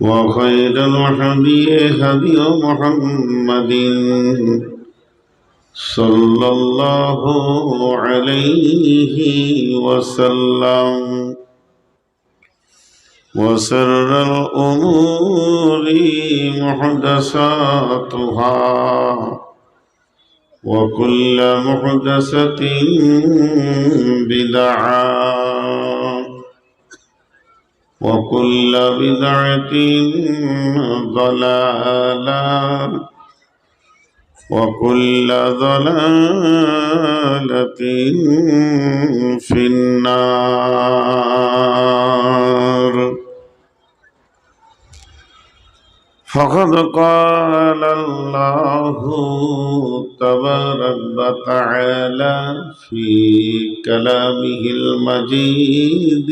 وخير الهدي هدي محمد صلى الله عليه وسلم. وسر الأمور محدثاتها. وكل محدثة بدعة. وكل بدعة ضلالة وكل ضلالة في النار فقد قال الله تبارك وتعالى في كلامه المجيد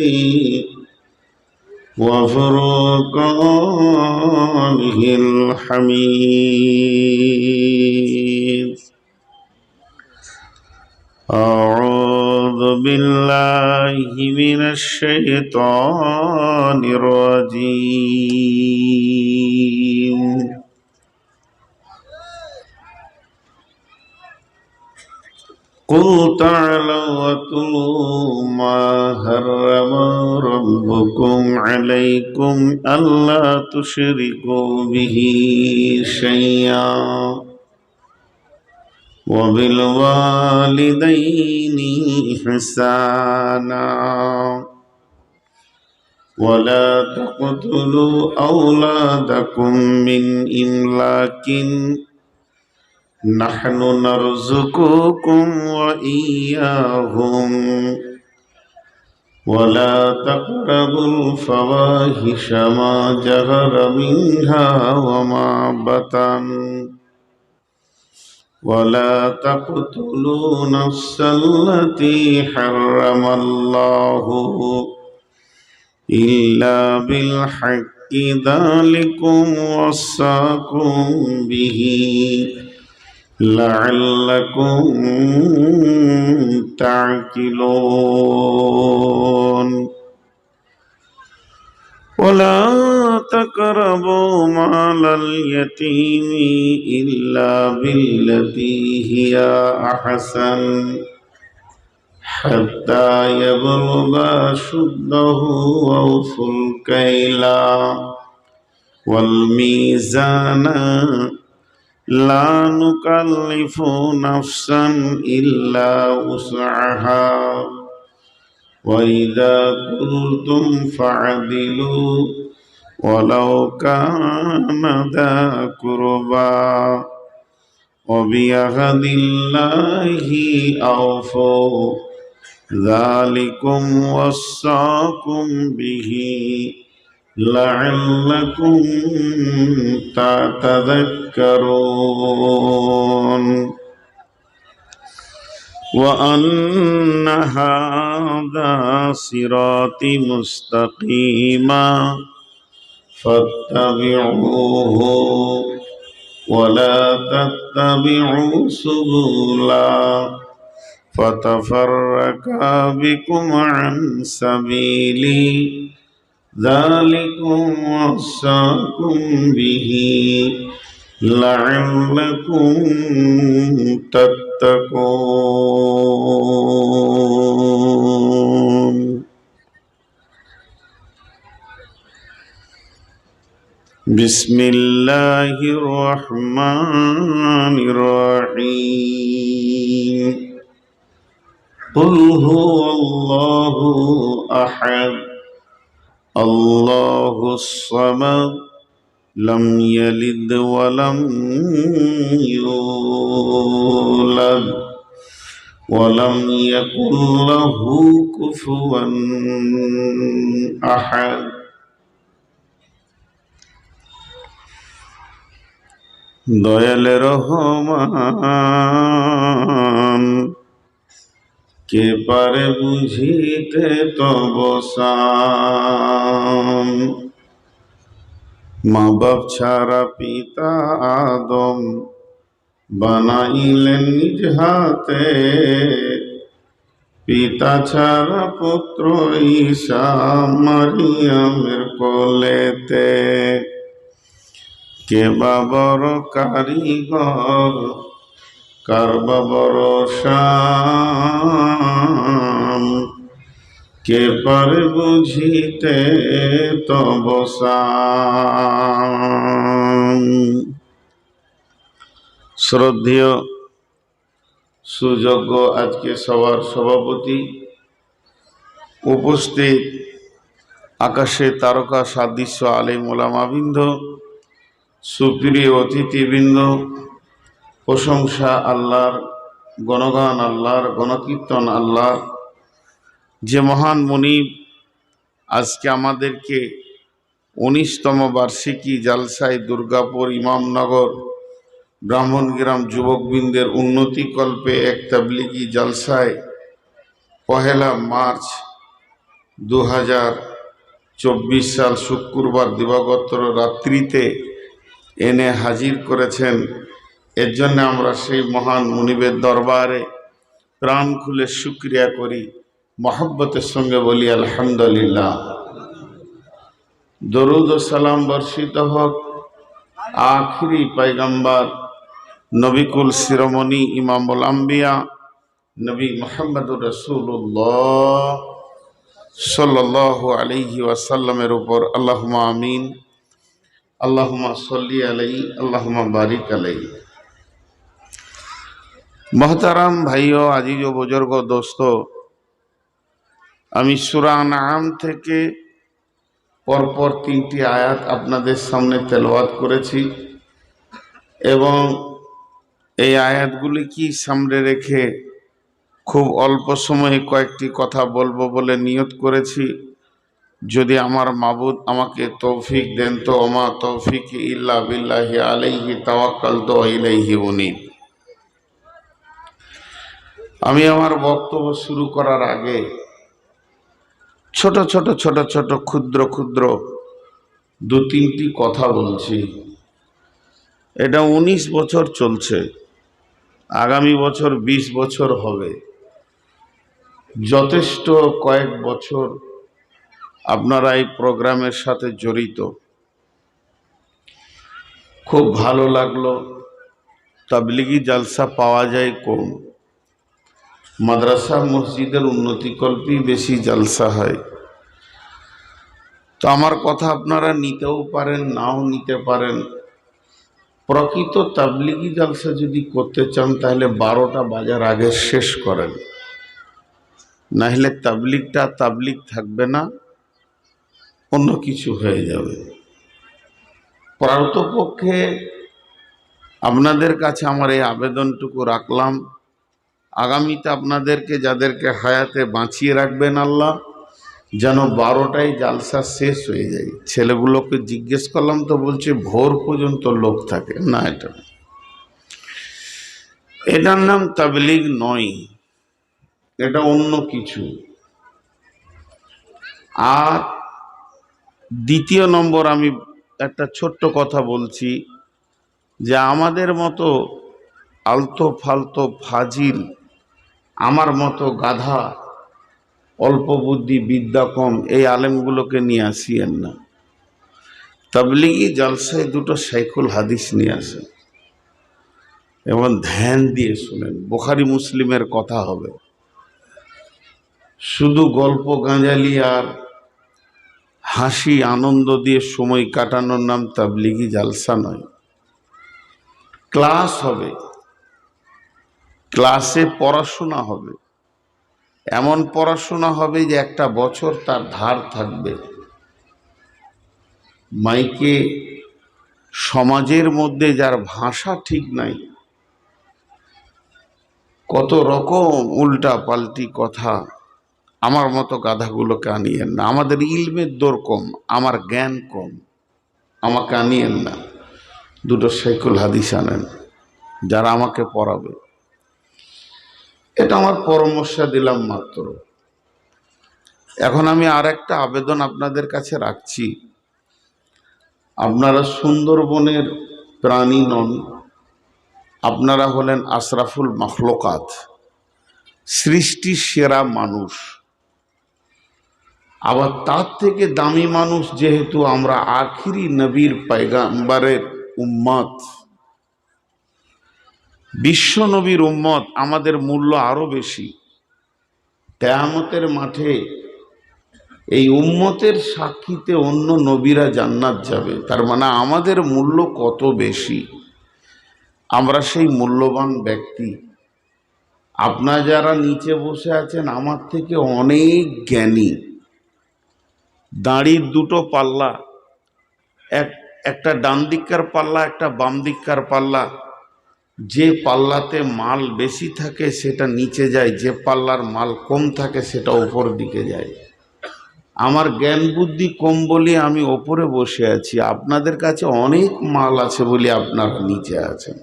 وفرقانه الحميد. أعوذ بالله من الشيطان الرجيم. قل تعالوا واتلوا ما حرم ربكم عليكم ألا تشركوا به شيئا وبالوالدين إحسانا ولا تقتلوا أولادكم من إملاق نحن نرزقكم وإياهم ولا تقربوا الفواحش ما جهر منها وما بطن ولا تقتلوا نفس التي حرم الله إلا بالحق ذلكم وصاكم به لعلكم تعقلون ولا تقربوا مال اليتيم إلا بالتي هي أحسن حتى يبلغ شده وأوفوا الكيل والميزان لا نكلف نفسا إلا وسعها وإذا قلتم فعدلوا ولو كان ذا قربى وبيهد الله أوفوا ذلكم وصاكم به لعلكم تتذكرون وأن هذا صراطي مستقيما فاتبعوه ولا تتبعوا سبلا فتفرق بكم عن سبيلي ذلكم وصاكم به لعلكم تتقون. بسم الله الرحمن الرحيم. قل هو الله أحد. الله الصمد. لم يلد ولم يولد ولم يكن له كفوا أحد দয়াল রহমান কে পারে বুঝিতে তব মা বাপ ছাড়া পিতা আদম বানাইলেন নিজ হাতে। পিতা ছাড়া পুত্র ঈশা মারিয়ামের কোলেতে। কে বা বড় কারিগর কারবা বড় শাম কে পারে বুঝিতে তবসাম শ্রদ্ধেয় সুযোগ্য আজকে সবার সভাপতি, উপস্থিত আকাশে তারকা সাদৃশ্য আলিম ওলামাবৃন্দ সুপ্রিয় অতিথিবৃন্দ, প্রশংসা আল্লাহর, গণগান আল্লাহর, গণকীর্তন আল্লাহ যে মহান মনিব আজকে আমাদেরকে উনিশতম বার্ষিকী জালসাই দুর্গাপুর ইমামনগর ব্রাহ্মণগ্রাম যুবকবৃন্দের উন্নতিকল্পে এক তাবলিগি জালসায় পহেলা মার্চ দু হাজার চব্বিশ সাল শুক্রবার দিবাগত রাত্রিতে এনে হাজির করেছেন। এর জন্য আমরা সেই মহান মুনিবের দরবারে প্রাণ খুলে শুক্রিয়া করি। মহব্বতের সঙ্গে বলি, আলহামদুলিল্লাহ। দরুদ ও সালাম বর্ষিত হোক। আখিরি পাইগাম্বার নবিকুল শিরোমণি ইমামুল আম্বিয়া, নবী মোহাম্মদুর রসুল্লাহ সাল্লাহ আলহি ওয়াসাল্লামের উপর আল্লাহুমা আমিন। আল্লাহুমা সল্লি আলাই আল্লাহুমা বারিক আলাই মহতারাম ভাইও, আজিজ বুজুর্গ, দোস্ত আমি সুরা নাম থেকে পরপর তিনটি আয়াত আপনাদের সামনে তেলওয়াত করেছি এবং এই আয়াতগুলি কি সামনে রেখে খুব অল্প সময়ে কয়েকটি কথা বলব বলে নিয়ত করেছি? যদি আমার মাবুদ আমাকে তৌফিক দেন তো আমা তৌফিক ইল্লা বিল্লাহি আলাইহি তাওয়াক্কাল তো ইলাইহি উনি আমি আমার বক্তব্য শুরু করার আগে ছোট ছোট ছোট ছোট, ক্ষুদ্র ক্ষুদ্র দু তিনটি কথা বলছি। এটা উনিশ বছর চলছে। আগামী বছর ২০ বছর হবে। যথেষ্ট কয়েক বছর আপনারা এই প্রোগ্রামের সাথে জড়িত। খুব ভালো লাগল। তাবলিগি জালসা পাওয়া যায় কম মাদ্রাসা মসজিদের উন্নতিকল্পেই বেশি জালসা হয়। তো আমার কথা আপনারা নিতেও পারেন, নাও নিতে পারেন। প্রকৃত তাবলিগি জালসা যদি করতে চান, তাহলে বারোটা বাজার আগে শেষ করেন। না হলে তাবলিগটা তাবলিগ থাকবে না, অন্য কিছু হয়ে যাবে। প্রান্তপক্ষে আপনাদের কাছে আমার এই আবেদনটুকু রাখলাম। আগামীতে আপনাদেরকে, যাদেরকে হায়াতে বাঁচিয়ে রাখবেন আল্লাহ, যেন বারোটায় জালসা শেষ হয়ে যায়। ছেলেগুলোকে জিজ্ঞেস করলাম তো বলছে, ভোর পর্যন্ত লোক থাকে। না, এটা এটার নাম তাবলিগ নয়, এটা অন্য কিছু। আর দ্বিতীয় নম্বর আমি একটা ছোট্ট কথা বলছি, যে আমাদের মতো আলতো ফালতো ফাজিল আমার মতো গাধা, অল্প বুদ্ধি, বিদ্যা কম, এই আলেমগুলোকে নিয়ে আসিয়েন না। তাবলিগি জলসায় দুটো সাইকুল হাদিস নিয়ে আসেন। এবং ধ্যান দিয়ে শুনেন, বোখারি মুসলিমের কথা হবে। শুধু গল্প গাঁজালি আর হাসি, আনন্দ দিয়ে সময় কাটানোর নাম তাবলিগি জালসা নয়। ক্লাস হবে। ক্লাসে পড়াশোনা হবে। এমন পড়াশোনা হবে যে একটা বছর তার ধার থাকবে। মাইকে সমাজের মধ্যে যার ভাষা ঠিক নাই, কত রকম উল্টা পাল্টি কথা আমার মতো গাধাগুলোকে আনিয়েন না। আমাদের ইলমের দোর কম, আমার জ্ঞান কম, আমাকে আনিয়েন না। দুটো সাইকুল হাদিস আনেন, যারা আমাকে পড়াবে। এটা আমার পরামর্শ দিলাম মাত্র। এখন আমি আর একটা আবেদন আপনাদের কাছে রাখছি। আপনারা সুন্দরবনের প্রাণী নন, আপনারা হলেন আশরাফুল মখলকাত সৃষ্টির সেরা মানুষ। আবার তার থেকে দামি মানুষ যেহেতু আমরা আখিরি নবীর পায়গাম্বারের উম্মত বিশ্ব নবীর উম্মত আমাদের মূল্য আরও বেশি। কেয়ামতের মাঠে এই উম্মতের সাক্ষীতে অন্য নবীরা জান্নাত যাবে। তার মানে আমাদের মূল্য কত বেশি? আমরা সেই মূল্যবান ব্যক্তি। আপনারা যারা নিচে বসে আছেন, আমার থেকে অনেক জ্ঞানী। দাঁড়ির দুটো পাল্লা, এক, একটা ডান দিককার পাল্লা, একটা বাম দিককার পাল্লা। যে পাল্লাতে মাল বেশি থাকে, সেটা নিচে যায়। যে পাল্লার মাল কম থাকে, সেটা ওপর দিকে যায়। আমার জ্ঞান বুদ্ধি কম বলে আমি ওপরে বসে আছি। আপনাদের কাছে অনেক মাল আছে বলে আপনারা নিচে আছেন।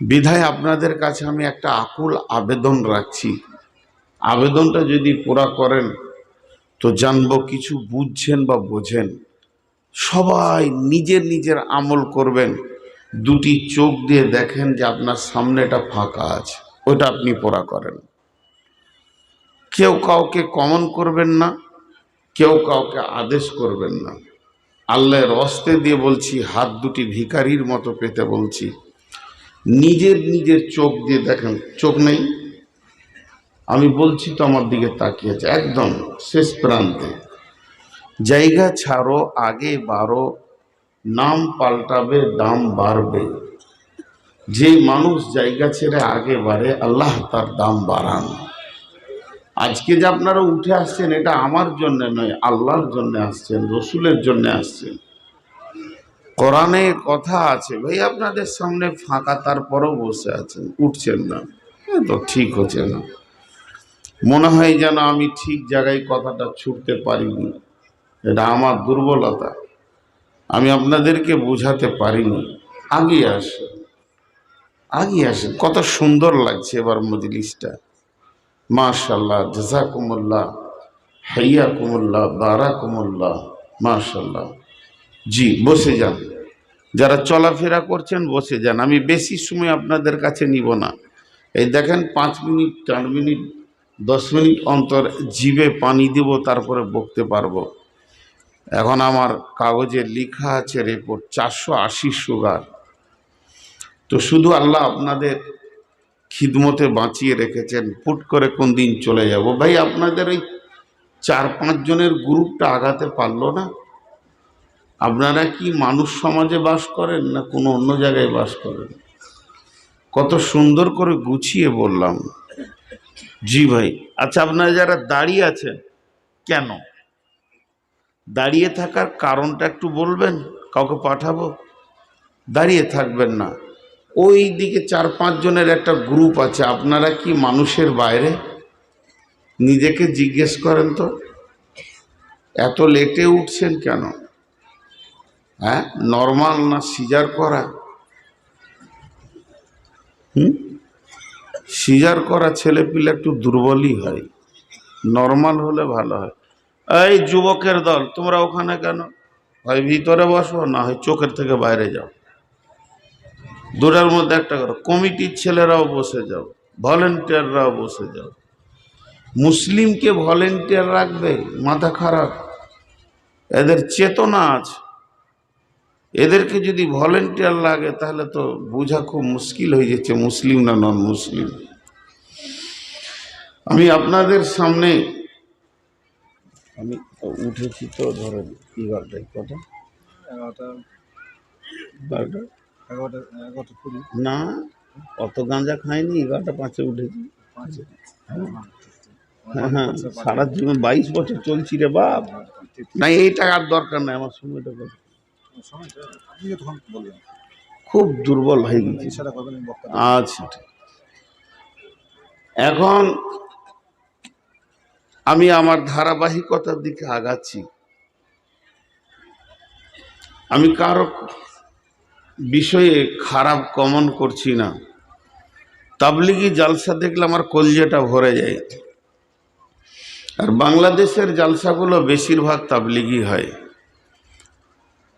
বিধায় আপনাদের কাছে আমি একটা আকুল আবেদন রাখছি। আবেদনটা যদি পুরা করেন, তো জানব কিছু বুঝছেন বা বোঝেন। সবাই নিজের নিজের আমল করবেন। দুটি চোখ দিয়ে দেখেন যে আপনার সামনেটা ফাঁকা আছে। ওটা আপনি পড়া করেন। কেউ কাউকে কমন করবেন না, কেউ কাউকে আদেশ করবেন না। আল্লাহর অস্তে দিয়ে বলছি, হাত দুটি ভিখারির মতো পেতে বলছি। নিজের নিজের চোখ দিয়ে দেখেন, চোখ নেই। আমি বলছি তো আমার দিকে তাকিয়েছে একদম শেষ প্রান্তে। জায়গা ছাড়ো, আগে বাড়ো নাম পাল্টাবে, দাম বাড়বে। যে মানুষ জায়গা ছেড়ে আগে বাড়ে, আল্লাহ তার দাম বাড়ান। আজকে যে আপনারা উঠে আসছেন, এটা আমার জন্য নয়, আল্লাহর জন্য আসছেন, রসুলের জন্য আসছেন। কোরআনে কথা আছে, ভাই, আপনাদের সামনে ফাঁকা, তারপরেও বসে আছেন। উঠছেন না। তো ঠিক হচ্ছে না। মনে হয় যেন আমি ঠিক জায়গায় কথাটা ছুটতে পারিনি। এটা আমার দুর্বলতা। আমি আপনাদেরকে বোঝাতে পারিনি। আগে আসে। আগে আসে। কত সুন্দর লাগছে এবার মজলিসটা। মাশাল্লাহ জাজাকুমুল্লাহ হাইয়া কুমুল্লাহ বারা কুমুল্লাহ মাশাল্লাহ জি, বসে যান। যারা চলাফেরা করছেন, বসে যান। আমি বেশি সময় আপনাদের কাছে নিব না। এই দেখেন, পাঁচ মিনিট, চার মিনিট, দশ মিনিট অন্তর জিভে পানি দিব, তারপরে বকতে পারব। এখন আমার কাগজে লেখা আছে রিপোর্ট চারশো আশি সুগার তো শুধু আল্লাহ আপনাদের খিদমতে বাঁচিয়ে রেখেছেন, ফুট করে কোন দিন চলে যাব। ভাই, আপনাদের ওই চার পাঁচ জনের গ্রুপটা আগাতে পারল না? আপনারা কি মানুষ সমাজে বাস করেন না কোনো অন্য জায়গায় বাস করেন? কত সুন্দর করে গুছিয়ে বললাম। জি ভাই আচ্ছা আপনারা যারা দাঁড়িয়ে আছেন, কেন? দাঁড়িয়ে থাকার কারণটা একটু বলবেন? কাউকে পাঠাবো? দাঁড়িয়ে থাকবেন না। ওই দিকে চার পাঁচ জনের একটা গ্রুপ আছে। আপনারা কি মানুষের বাইরে? নিজেকে জিজ্ঞেস করেন তো। এত লেটে উঠছেন কেন? হ্যাঁ? নর্মাল না সিজার করা? হুম? সিজার করা ছেলেপিলে একটু দুর্বলই হয়। নর্মাল হলে ভালো হয়। এই যুবকের দল, তোমরা ওখানে কেন? হয় ভিতরে বসো, না হয় চোখের থেকে বাইরে যাও। দুটার মধ্যে একটা করো। কমিটির ছেলেরাও বসে যাও, ভলেন্টিয়াররাও বসে যাও। মুসলিমকে ভলেন্টিয়ার রাখবে, মাথা খারাপ। এদের চেতনা আছে। এদেরকে যদি ভলেন্টিয়ার লাগে, তাহলে তো বোঝা খুব মুশকিল হয়ে যাচ্ছে, মুসলিম না নন মুসলিম আমি আপনাদের সামনে আমি উঠেছি তো ধরেন এগারোটায় কটা? এগারোটা বারোটা? এগারোটা এগারোটা কুড়ি। না অত গাঁজা খাইনি এগারোটা পাঁচে উঠেছি। পাঁচে। হ্যাঁ হ্যাঁ সারা জীবন বাইশ বছর চলছি রে বাপ। না এই টাকার দরকার নাই আমার সময়টা কত। খুব দুর্বল হয়ে গেছি। আচ্ছা এখন আমি আমার ধারাবাহিকতার দিকে আগাচ্ছি। আমি কারও বিষয়ে খারাপ কমন করছি না। তাবলিগি জালসা দেখলে আমার কলজেটা ভরে যায়। আর বাংলাদেশের জালসাগুলো বেশিরভাগ তাবলিগি হয়।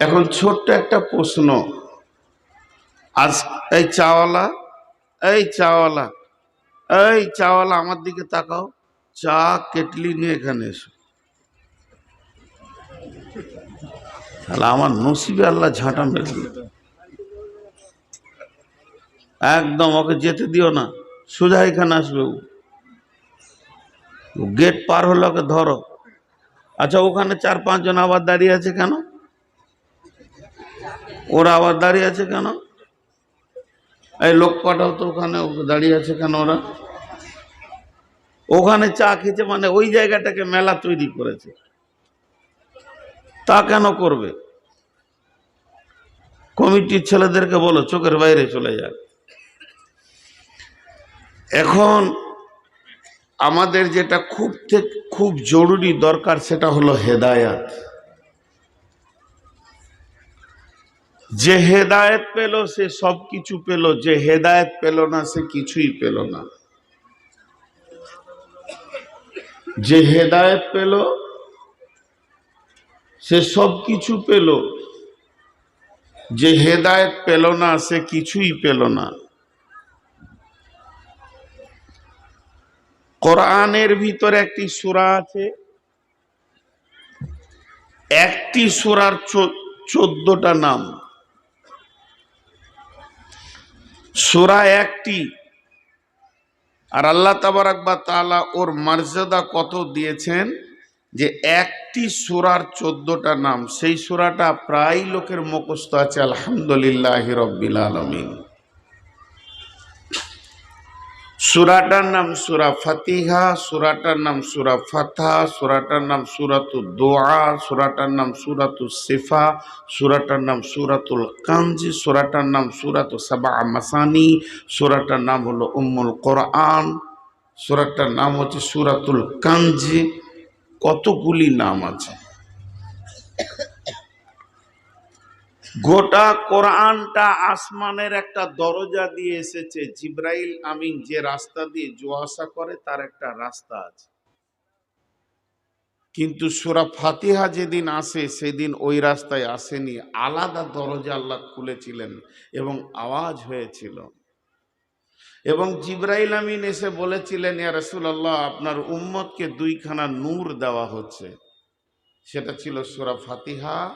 এখন ছোট্ট একটা প্রশ্ন। আজ এই চাওয়ালা এই চাওয়ালা এই চাওয়ালা আমার দিকে তাকাও। চা কেটলি নিয়ে এখানে এসো। তাহলে আমার নসিবে আল্লাহ ঝাঁটা মেরে দিল। একদম ওকে যেতে দিও না, সোজা এখানে আসবে ও। গেট পার হলে ওকে ধরো। আচ্ছা ওখানে চার পাঁচজন আবার দাঁড়িয়ে আছে কেন? ওরা আবার দাঁড়িয়ে আছে কেন? এই লোক পাঠাও তো ওখানে দাঁড়িয়ে আছে কেন ওরা? ওখানে চা খেতে মানে ওই জায়গাটাকে মেলা তৈরি করেছে। তা কেন করবে? কমিটির ছেলেদেরকে বলো, চোখের বাইরে চলে যাক। এখন আমাদের যেটা খুব থেকে খুব জরুরি দরকার সেটা হলো হেদায়াত। যে হেদায়েত পেল, সে সব কিছু পেল, যে হেদায়ত পেল না, সে কিছুই পেল না। যে হেদায়েত পেল, সে সব কিছু পেল। যে হেদায়েত পেল না, সে কিছুই পেল না। কোরআনের ভিতরে একটি সূরা আছে। একটি সূরার চোদ্দটা নাম। সূরা একটি আর আল্লাহ তাবারাকবা তালা ওর মর্যাদা কত দিয়েছেন? যে একটি সুরার চোদ্দটা নাম, সেই সুরাটা প্রায় লোকের মুখস্থ আছে, আলহামদুলিল্লাহ রব্বিল আলামিন। সুরাটার নাম সুরা ফাতিহা, সুরাটার নাম সুরা ফাথা সুরাটার নাম সুরাতুল দোয়া, সুরাটার নাম সুরাতুল সিফা, সুরাটার নাম সুরাতুল কাঞ্জি সুরাটার নাম সুরাত সাবা মাসানি, সুরাটার নাম হলো উম্মুল কোরআন, সুরাটার নাম হচ্ছে সুরাতুল কাঞ্জি কতগুলি নাম আছে? গোটা কোরআনটা আসমানের একটা দরজা দিয়ে এসেছে। জিব্রাইল আমিন যে রাস্তা দিয়ে জোয়া আসা করে, তার একটা রাস্তা আছে। কিন্তু সুরা ফাতিহা যেদিন আসে, সেদিন ওই রাস্তায় আসেনি। আলাদা দরজা আল্লাহ খুলেছিলেন এবং আওয়াজ হয়েছিল। এবং জিব্রাইল আমিন এসে বলেছিলেন, ইয়া রাসূলুল্লাহ, আপনার উম্মতকে দুইখানা নূর দেওয়া হচ্ছে। সেটা ছিল সুরা ফাতিহা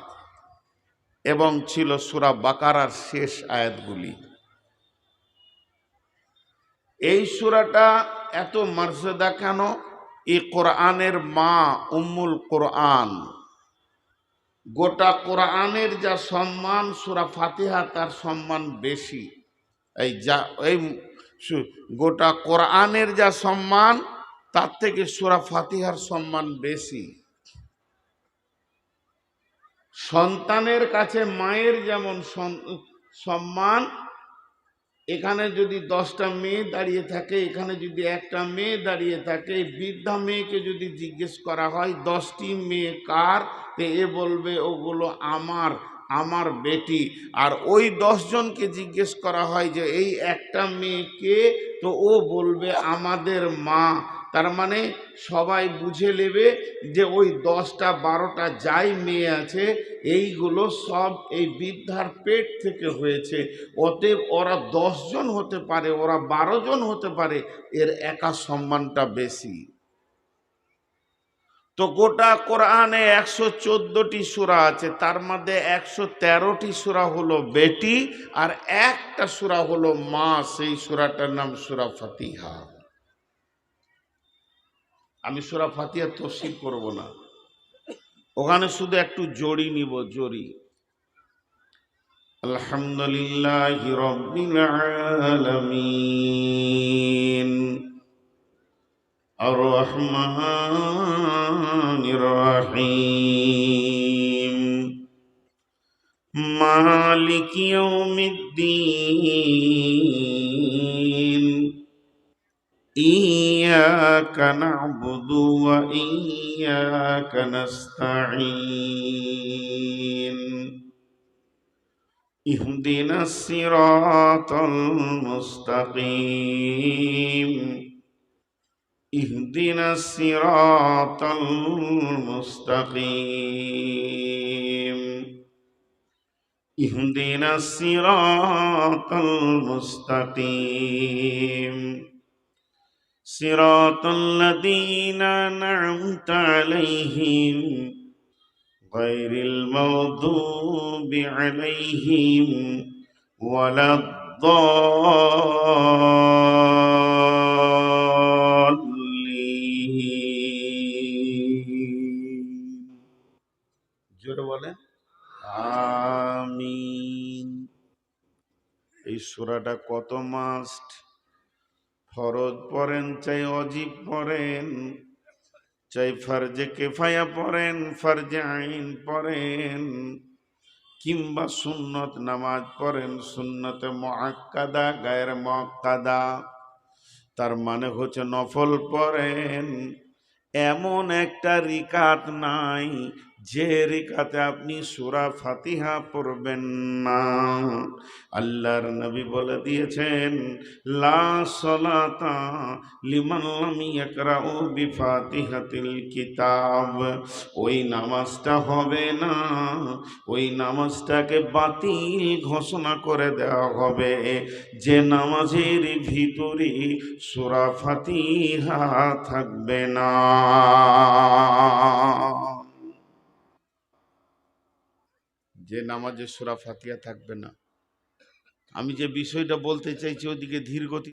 এবং ছিল সুরা বাকারার শেষ আয়াতগুলি। এই সুরাটা এত মর্যাদা কেন? এই কোরআনের মা উম্মুল কোরআন। গোটা কোরআনের যা সম্মান, সুরা ফাতিহা তার সম্মান বেশি। এই যা, এই গোটা কোরআনের যা সম্মান, তার থেকে সুরা ফাতিহার সম্মান বেশি। সন্তানের কাছে মায়ের যেমন সম্মান, এখানে যদি দশটা মেয়ে দাঁড়িয়ে থাকে, এখানে যদি একটা মেয়ে দাঁড়িয়ে থাকে, বৃদ্ধা মেয়েকে যদি জিজ্ঞেস করা হয়, দশটি মেয়ে কার? তো এ বলবে, ওগুলো আমার আমার বেটি। আর ওই দশজনকে জিজ্ঞেস করা হয় যে, এই একটা মেয়েকে? তো ও বলবে, আমাদের মা। তার মানে সবাই বুঝে নেবে যে ওই দশটা, বারোটা যাই মেয়ে আছে, এইগুলো সব এই বৃদ্ধার পেট থেকে হয়েছে। অতএব ওরা দশজন হতে পারে, ওরা বারো জন হতে পারে, এর একা সম্মানটা বেশি। তো গোটা কোরআনে একশো চোদ্দটি সুরা আছে, তার মধ্যে একশো তেরোটি সুরা হলো বেটি, আর একটা সুরা হলো মা, সেই সুরাটার নাম সুরা ফাতিহা। আমি সুরা ফাতিয়া তসিব করব না। ওখানে শুধু একটু জড়ি নিব, জড়ি। আলহামদুলিল্লাহ রব্বিল আলামিন। আর রহমানির রহিম। মালিক ইয়াউমিদ্দিন। إياك نعبد وإياك نستعين اهدنا الصراط المستقيم اهدنا الصراط المستقيم اهدنا الصراط المستقيم صراط الذين أنعمت عليهم غير المغضوب عليهم ولا الضالين জোরে বলেন আমিন এই সূরাটা কত মাস্ট ফরজ পড়েন, চাই অজীব পড়েন। চাই ফরজে কেফায়া পড়েন, ফরজে আইন পড়েন। কিংবা সুন্নত নামাজ পড়েন, সুন্নতে মহাক্কাদা গায়ের মক্কাদা তার মানে হচ্ছে নফল পড়েন। এমন একটা রিকাত নাই যে রিকাতে আপনি সুরা ফাতিহা পড়বেন না। আল্লাহর নবী বলে দিয়েছেন, লা সলাতা কিতাব। ওই নামাজটা হবে না, ওই নামাজটাকে বাতিল ঘোষণা করে দেওয়া হবে। যে নামাজের ভিতরে সুরা ফাতিহা থাকবে না। যে নামাজের সুরা ফাতিয়া থাকবে না। আমি যে বিষয়টা বলতে চাইছি ওদিকে ধীর গতি